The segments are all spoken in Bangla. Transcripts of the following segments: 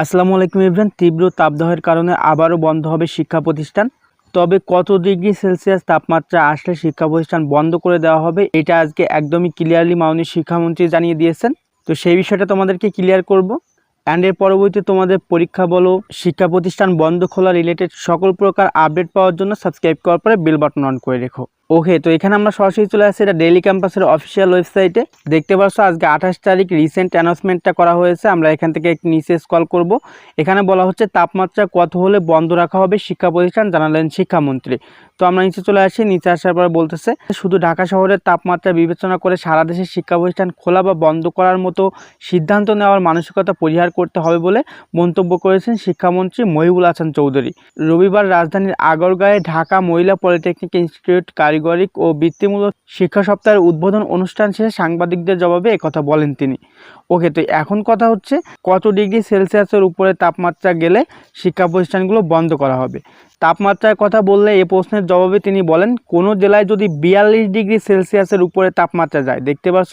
আসসালামু আলাইকুম ইভরান তীব্র তাপদাহের কারণে আবারও বন্ধ হবে শিক্ষা প্রতিষ্ঠান। তবে কত ডিগ্রি সেলসিয়াস তাপমাত্রা আসলে শিক্ষা প্রতিষ্ঠান বন্ধ করে দেওয়া হবে, এটা আজকে একদমই ক্লিয়ারলি মাননীয় শিক্ষামন্ত্রী জানিয়ে দিয়েছেন। তো সেই বিষয়টা তোমাদেরকে ক্লিয়ার করব। অ্যান্ড এর পরবর্তী তোমাদের পরীক্ষা বলো, শিক্ষা প্রতিষ্ঠান বন্ধ খোলা রিলেটেড সকল প্রকার আপডেট পাওয়ার জন্য সাবস্ক্রাইব করার পরে বেল বাটন অন করে রেখো। ওকে তো এখানে আমরা সরাসরি চলে আসছি এটা ডেলি ক্যাম্পাসের অফিসিয়াল ওয়েবসাইটে দেখতে পাচ্ছ আজকে আঠাশ তারিখ রিসেন্ট অ্যানাউন্সমেন্টটা করা হয়েছে, আমরা এখান থেকে একটু নিচে স্কল করব। এখানে বলা হচ্ছে তাপমাত্রা কত হলে বন্ধ রাখা হবে শিক্ষা প্রতিষ্ঠান, জানালেন শিক্ষামন্ত্রী। তো আমরা নিচে চলে আসি, নিচে আসার পর বলতেছে, শুধু ঢাকা শহরের তাপমাত্রা বিবেচনা করে সারা দেশের শিক্ষা প্রতিষ্ঠান খোলা বা বন্ধ করার মতো সিদ্ধান্ত নেওয়ার মানসিকতা পরিহার করতে হবে বলে মন্তব্য করেছেন শিক্ষামন্ত্রী মহিবুল হাসান চৌধুরী। রবিবার রাজধানীর আগরগাঁয়ে ঢাকা মহিলা পলিটেকনিক ইনস্টিটিউট কারিগরিক ও বৃত্তিমূলক শিক্ষা সপ্তাহের উদ্বোধন অনুষ্ঠান শেষে সাংবাদিকদের জবাবে কথা বলেন তিনি। ওকে, তো এখন কথা হচ্ছে কত ডিগ্রি সেলসিয়াসের উপরে তাপমাত্রা গেলে শিক্ষা প্রতিষ্ঠানগুলো বন্ধ করা হবে? তাপমাত্রার কথা বললে এ প্রশ্নের জবাবে তিনি বলেন, কোনো জেলায় যদি বিয়াল্লিশ ডিগ্রি সেলসিয়াসের উপরে তাপমাত্রা যায়, দেখতে পাচ্ছ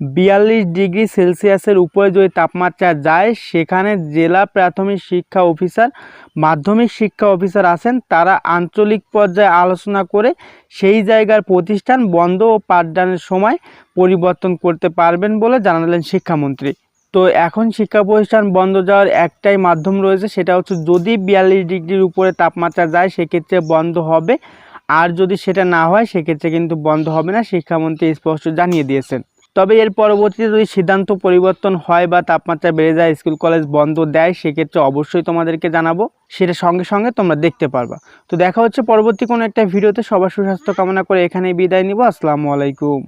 বিয়াল্লিশ ডিগ্রি সেলসিয়াসের উপরে যদি তাপমাত্রা যায়, সেখানে জেলা প্রাথমিক শিক্ষা অফিসার, মাধ্যমিক শিক্ষা অফিসার আছেন। তারা আঞ্চলিক পর্যায়ে আলোচনা করে সেই জায়গার প্রতিষ্ঠান বন্ধ ও পাঠদানের সময় পরিবর্তন করতে পারবেন বলে জানালেন শিক্ষামন্ত্রী। তো এখন শিক্ষা প্রতিষ্ঠান বন্ধ যাওয়ার একটাই মাধ্যম রয়েছে, সেটা হচ্ছে যদি বিয়াল্লিশ ডিগ্রির উপরে তাপমাত্রা যায়, সেক্ষেত্রে বন্ধ হবে। আর যদি সেটা না হয়, সেক্ষেত্রে কিন্তু বন্ধ হবে না, শিক্ষামন্ত্রী স্পষ্ট জানিয়ে দিয়েছেন। তবে এর পরবর্তীতে যদি সিদ্ধান্ত পরিবর্তন হয় বা তাপমাত্রা বেড়ে যায়, স্কুল, কলেজ বন্ধ দেয়, সেক্ষেত্রে অবশ্যই তোমাদেরকে জানাব। সেটা সঙ্গে সঙ্গে তোমরা দেখতে পারবা। তো দেখা হচ্ছে পরবর্তী কোনো একটা ভিডিওতে। সবার সুস্বাস্থ্য কামনা করে এখানেই বিদায় নিব। আসসালামু আলাইকুম।